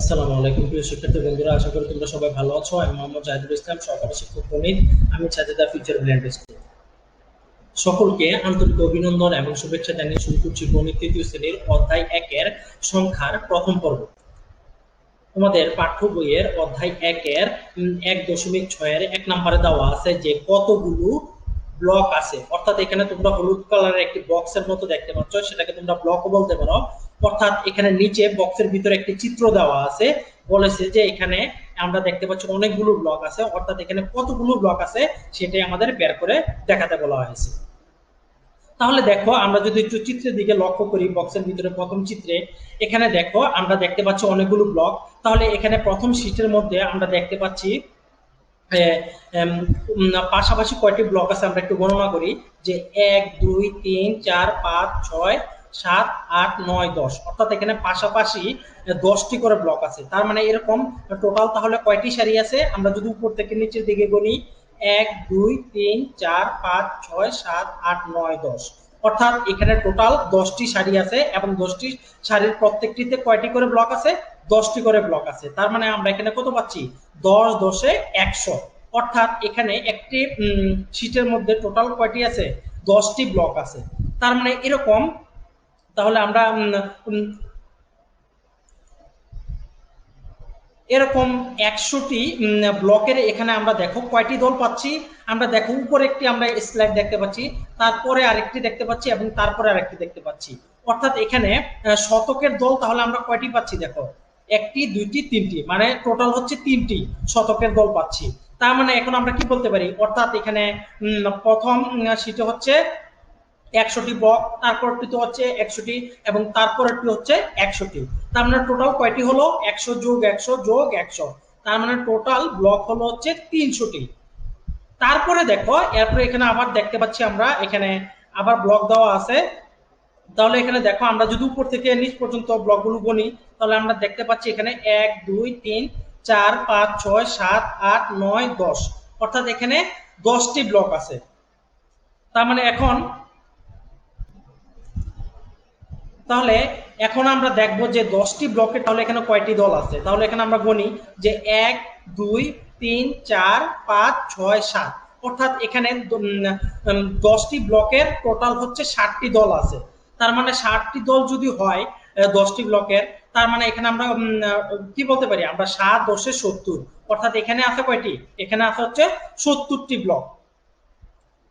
আসসালামু আলাইকুম প্রিয় শিক্ষার্থী বন্ধুরা, আশা করি তোমরা সবাই ভালো আছো। আমি মোহাম্মদ জাহিদুল ইসলাম, সহকারী শিক্ষক গণিত। আমি সাজেদা ফিউচার ব্র্যান্ড স্কুল সকলকে আন্তরিক অভিনন্দন এবং শুভেচ্ছা জানিয়ে শুরু করছি গণিত তৃতীয় শ্রেণির অধ্যায় একের সংখ্যার প্রথম পর্ব। তোমাদের পাঠ্য বইয়ের অধ্যায় একের এক দশমিক ছয়ের এক নম্বরে দেওয়া আছে যে কতগুলো ব্লক আছে। অর্থাৎ এখানে তোমরা হলুদ কালারের একটি বক্সের মতো দেখতে পাচ্ছ। সেটাকে তোমরা ব্লকও বলতে পারো। অর্থাৎ এখানে নিচে বক্সের ভিতরে একটি চিত্র দেওয়া আছে। বলেছে যে এখানে আমরা দেখতে পাচ্ছি অনেকগুলো ব্লক আছে। অর্থাৎ এখানে কতগুলো ব্লক আছে সেটাই আমাদের বের করে দেখাতে বলা হয়েছে। তাহলে দেখো, আমরা যদি একটু চিত্রের দিকে লক্ষ্য করি, বক্সের ভিতরে প্রথম চিত্রে, এখানে দেখো, আমরা দেখতে পাচ্ছি অনেকগুলো ব্লক। তাহলে এখানে প্রথম শীটের মধ্যে আমরা দেখতে পাচ্ছি পাশাপাশি কয়টি ব্লক আছে আমরা একটু গণনা করি। যে এক, দুই, তিন, চার, পাঁচ, ছয় সাত, আট, নয়, দশ। অর্থাৎ এখানে পাশাপাশি দশটি করে ব্লক আছে। তার মানে এরকম টোটাল তাহলে কয়টি সারি আছে? আমরা যদি উপর থেকে নিচের দিকে গণি, এক, দুই, তিন, চার, পাঁচ, ছয়, সাত, আট, নয়, দশ। অর্থাৎ এখানে টোটাল দশটি সারি আছে এবং দশটি সারির প্রত্যেকটিতে কয়টি করে ব্লক আছে? দশটি করে ব্লক আছে। তার মানে আমরা এখানে কত পাচ্ছি? দশ দশে একশো। অর্থাৎ এখানে একটি শীটের মধ্যে টোটাল কয়টি আছে? দশটি ব্লক আছে। তার মানে এরকম তাহলে আমরা এরকম একশোটি ব্লকের এখানে আমরা দেখো কয়টি দল পাচ্ছি। আমরা দেখো উপরে একটি আমরা স্লাইড দেখতে পাচ্ছি, তারপরে আরেকটি দেখতে পাচ্ছি এবং তারপরে আরেকটি দেখতে পাচ্ছি। অর্থাৎ এখানে শতকের দল তাহলে আমরা কয়টি পাচ্ছি দেখো? একটি, দুইটি, তিনটি মানে টোটাল হচ্ছে তিনটি শতকের দল পাচ্ছি। তার মানে এখন আমরা কি বলতে পারি? অর্থাৎ এখানে প্রথম সিটে হচ্ছে একশোটি ব্লক তারপরটি হচ্ছে একশোটি এবং তারপরেরটি হচ্ছে একশোটি। তার মানে টোটাল কয়টি হলো? একশো যোগ একশো যোগ একশো। তার মানে টোটাল ব্লক হলো হচ্ছে তিনশোটি। তারপরে দেখো, এরপরে এখানে আবার দেখতে পাচ্ছি আমরা, এখানে আবার ব্লক দেওয়া আছে। তাহলে এখানে দেখো, আমরা যদি উপর থেকে নিচ পর্যন্ত ব্লকগুলো গণি তাহলে আমরা দেখতে পাচ্ছি এখানে এক, দুই, তিন, চার, পাঁচ, ছয়, সাত, আট, নয়, দশ। অর্থাৎ এখানে দশটি ব্লক আছে। তার মানে এখন তাহলে এখন আমরা দেখব যে দশটি ব্লকে তাহলে এখানে কয়টি দল আছে? তাহলে এখানে আমরা গণি যে এক, দুই, তিন, চার, পাঁচ, ছয়, সাত। অর্থাৎ এখানে দশটি ব্লকের টোটাল হচ্ছে ষাটটি দল আছে। তার মানে ষাটটি দল যদি হয় দশটি ব্লকের, তার মানে এখানে আমরা কি বলতে পারি? আমরা সাত, দশে সত্তর। অর্থাৎ এখানে আছে কয়টি? এখানে আছে হচ্ছে সত্তরটি ব্লক।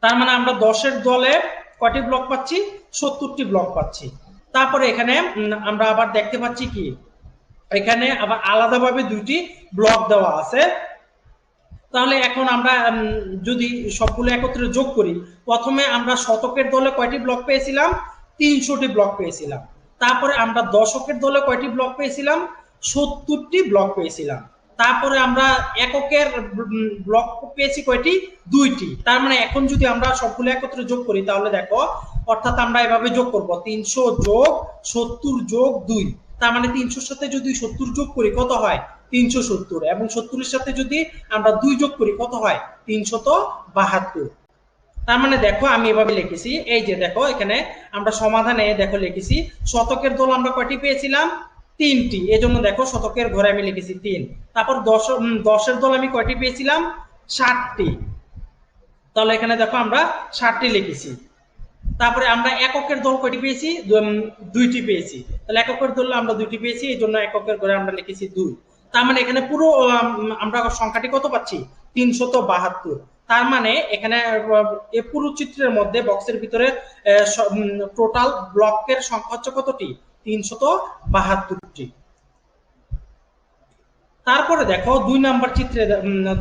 তার মানে আমরা দশের দলে কয়টি ব্লক পাচ্ছি? সত্তরটি ব্লক পাচ্ছি। তারপরে এখানে আমরা আবার দেখতে পাচ্ছি কি? এখানে আবার আলাদাভাবে দুইটি ব্লক দেওয়া আছে। তাহলে এখন আমরা যদি সবগুলো একত্রে যোগ করি, প্রথমে আমরা শতকের দলে কয়টি ব্লক পেয়েছিলাম? তিনশোটি ব্লক পেয়েছিলাম। তারপরে আমরা দশকের দলে কয়টি ব্লক পেয়েছিলাম? সত্তরটি ব্লক পেয়েছিলাম। তারপরে আমরা এককের ব্লক পেয়েছি কয়টি? দুইটি। তার মানে এখন যদি আমরা সবগুলো একত্রে যোগ করি, তাহলে দেখো অর্থাৎ আমরা এভাবে যোগ করব। তিনশো যোগ সত্তর যোগ দুই। তার মানে তিনশোর সাথে যদি সত্তর যোগ করি, কত হয়? তিনশো সত্তর। এবং সত্তরের সাথে যদি আমরা দুই যোগ করি, কত হয়? তিনশত বাহাত্তর। তার মানে দেখো, আমি এভাবে লিখেছি। এই যে দেখো, এখানে আমরা সমাধানে দেখো লিখেছি, শতকের দল আমরা কয়টি পেয়েছিলাম? তিনটি। এজন্য দেখো, শতকের ঘরে আমি লিখেছি তিন। তারপর দশ দশের দল আমি কয়টি পেয়েছিলাম? ষাটটি। তাহলে এখানে দেখো আমরা ষাটটি লিখেছি। তারপরে আমরা এককের দল কয়টি পেয়েছি? দুইটি পেয়েছি। তাহলে এককের দল আমরা দুইটি পেয়েছি, এই জন্য এককের ঘরে আমরা লিখেছি দুই। তার মানে এখানে পুরো আমরা সংখ্যাটি কত পাচ্ছি? তিনশত বাহাত্তর। তার মানে এখানে এই পুরো চিত্রের মধ্যে, বক্সের ভিতরে টোটাল ব্লকের সংখ্যা হচ্ছে কতটি? তিনশত বাহাত্তরটি। তারপরে দেখো, দুই নাম্বার চিত্রে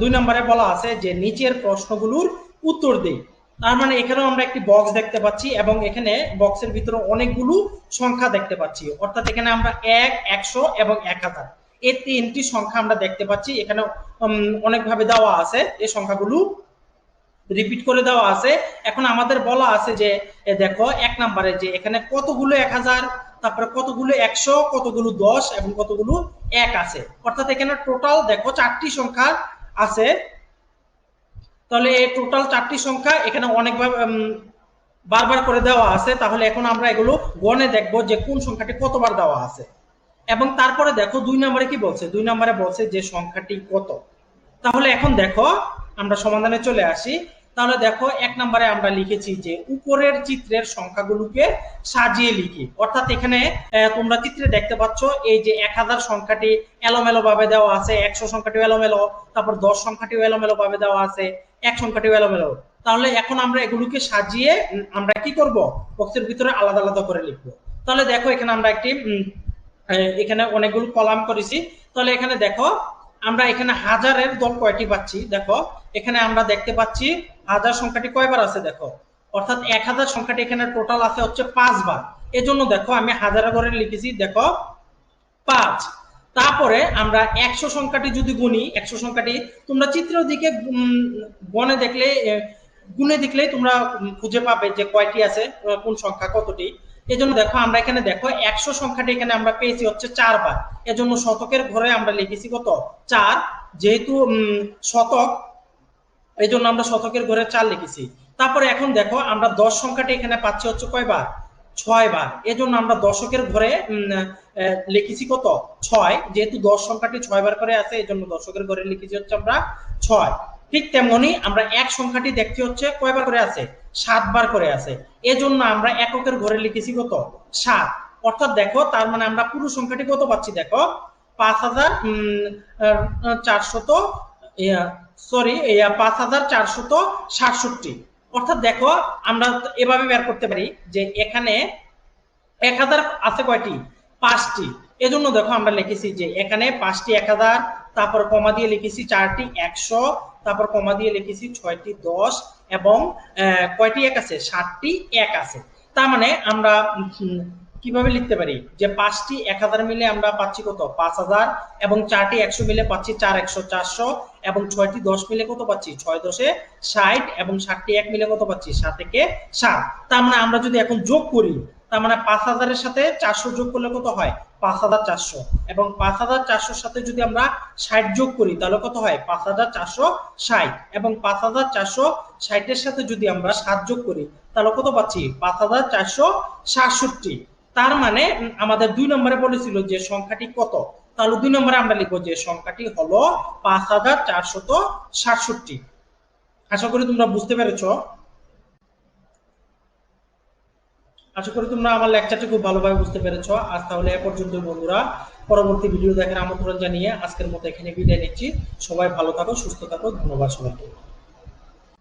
দুই নম্বরে বলা আছে যে নিচের প্রশ্নগুলোর উত্তর দেই। তার মানে এখানেও আমরা একটি বক্স দেখতে পাচ্ছি এবং এখানে বক্সের ভিতরে অনেকগুলো সংখ্যা দেখতে পাচ্ছি। অর্থাৎ এখানে আমরা এক, একশো এবং এক হাজার। এই তিনটি সংখ্যা আমরা দেখতে পাচ্ছি। এখানে অনেকভাবে দেওয়া আছে। এই সংখ্যাগুলো রিপিট করে দেওয়া আছে। এখন আমাদের বলা আছে যে দেখো, এক নাম্বারে যে এখানে কতগুলো এক হাজার, তারপরে কতগুলো একশো, কতগুলো দশ এবং কতগুলো এক আছে। অর্থাৎ এখানে টোটাল দেখো চারটি সংখ্যা আছে। তাহলে টোটাল চারটি সংখ্যা এখানে অনেকভাবে বারবার করে দেওয়া আছে। তাহলে এখন আমরা এগুলো গণে দেখব যে কোন সংখ্যাটি কতবার দেওয়া আছে। এবং তারপরে দেখো দুই নম্বরে কি বলছে? দুই নম্বরে বলছে যে সংখ্যাটি কত। তাহলে এখন দেখো, আমরা সমাধানে চলে আসি। তাহলে দেখো, এক নম্বরে আমরা লিখেছি যে উপরের চিত্রের সংখ্যাগুলোকে সাজিয়ে লিখি। অর্থাৎ এখানে তোমরা চিত্রে দেখতে পাচ্ছ, এই যে এক হাজার সংখ্যাটি এলোমেলো ভাবে দেওয়া আছে, একশো সংখ্যাটিও এলোমেলো, তারপর দশ সংখ্যাটিও এলোমেলো ভাবে দেওয়া আছে। এক সংখ্যাটিও এলোমেলো। তাহলে এখন আমরা এগুলোকে সাজিয়ে আমরা কি করব? বক্সের ভিতরে আলাদা আলাদা করে লিখব। তাহলে দেখো এখানে আমরা একটি এখানে অনেকগুলো কলাম করেছি। তাহলে এখানে দেখো, আমরা এখানে হাজারের দল কয়টি পাচ্ছি? দেখো, এখানে আমরা দেখতে পাচ্ছি হাজার সংখ্যাটি কয়বার আছে দেখো? অর্থাৎ এক হাজার সংখ্যাটি এখানে টোটাল আছে হচ্ছে পাঁচবার। এজন্য দেখো আমি হাজারের ঘরে লিখেছি, দেখো, পাঁচ। তারপরে আমরা একশো সংখ্যাটি যদি গুনি, একশো সংখ্যাটি, তোমরা চিত্র দিকে গণে দেখলে গুনে দেখলে তোমরা খুঁজে পাবে যে কয়টি আছে কোন সংখ্যা কতটি। এজন্য দেখো, আমরা এখানে দেখো, একশো সংখ্যাটি এখানে আমরা পেয়েছি হচ্ছে চারবার। এজন্য শতকের ঘরে আমরা লিখেছি কত? চার, যেহেতু শতক এই জন্য আমরা শতকের ঘরে চার লিখেছি। তারপরে এখন দেখো, আমরা দশ সংখ্যাটি এখানে পাচ্ছি হচ্ছে কয়বার? ছয় বার। এজন্য আমরা দশকের ঘরে লিখেছি কত? ছয়। যেহেতু দশ সংখ্যাটি ছয় বার করে আছে এই জন্য দশকের ঘরে লিখেছি হচ্ছে আমরা ছয়। ঠিক তেমনি আমরা এক সংখ্যাটি দেখতে হচ্ছে কয়বার করে আছে? সাতবার করে আছে। এজন্য আমরা এককের ঘরে লিখেছি কত? সাত। অর্থাৎ দেখো, তার মানে আমরা পুরো সংখ্যাটি কত পাচ্ছি দেখো? পাঁচ হাজার চারশত সরি পাঁচ হাজার চারশত সাতষট্টি। অর্থাৎ দেখো, আমরা এভাবে বের করতে পারি যে এখানে এক হাজার আছে কয়টি? পাঁচটি। এজন্য দেখো আমরা লিখেছি যে এখানে পাঁচটি এক হাজার, তারপর কমা দিয়ে লিখেছি চারটি একশো, তারপর কমা দিয়ে লিখেছি ছয়টি দশ, এবং কয়টি এক আছে? ষাটটি এক আছে। তার মানে আমরা কীভাবে লিখতে পারি? যে পাঁচটি এক হাজার মিলে আমরা পাচ্ছি কত? পাঁচ হাজার এবং চারটি একশো মিলে পাচ্ছি চার একশো চারশো এবং ছয়টি দশ মিলে কত পাচ্ছি? ছয় দশে ষাট এবং ষাটটি এক মিলে কত পাচ্ছি? সাত থেকে সাত। তার মানে আমরা যদি এখন যোগ করি, তার মানে পাঁচ হাজারের সাথে চারশো যোগ করলে কত হয়? পাঁচ হাজার চারশো। এবং পাঁচ হাজার চারশোর সাথে যদি আমরা ষাট যোগ করি, তাহলে কত হয়? পাঁচ হাজার চারশো ষাট। এবং পাঁচ হাজার চারশো ষাটের সাথে যদি আমরা সাত যোগ করি, তাহলে কত পাচ্ছি? পাঁচ হাজার চারশো সাতষট্টি। তার মানে আমাদের দুই নম্বরে বলেছিল যে সংখ্যাটি কত? তাহলে দুই নম্বরে আমরা লিখব যে সংখ্যাটি হলো পাঁচ হাজার চারশত সাতষট্টি। আশা করি তোমরা বুঝতে পেরেছ? আশা করি তোমরা আমার লেকচারটি খুব ভালোভাবে বুঝতে পেরেছ। আজ তাহলে এ পর্যন্ত বন্ধুরা, পরবর্তী ভিডিও দেখার আমন্ত্রণ জানিয়ে আজকের মতো এখানে বিদায় নিচ্ছি। সবাই ভালো থাকো, সুস্থ থাকো, ধন্যবাদ সবাইকে।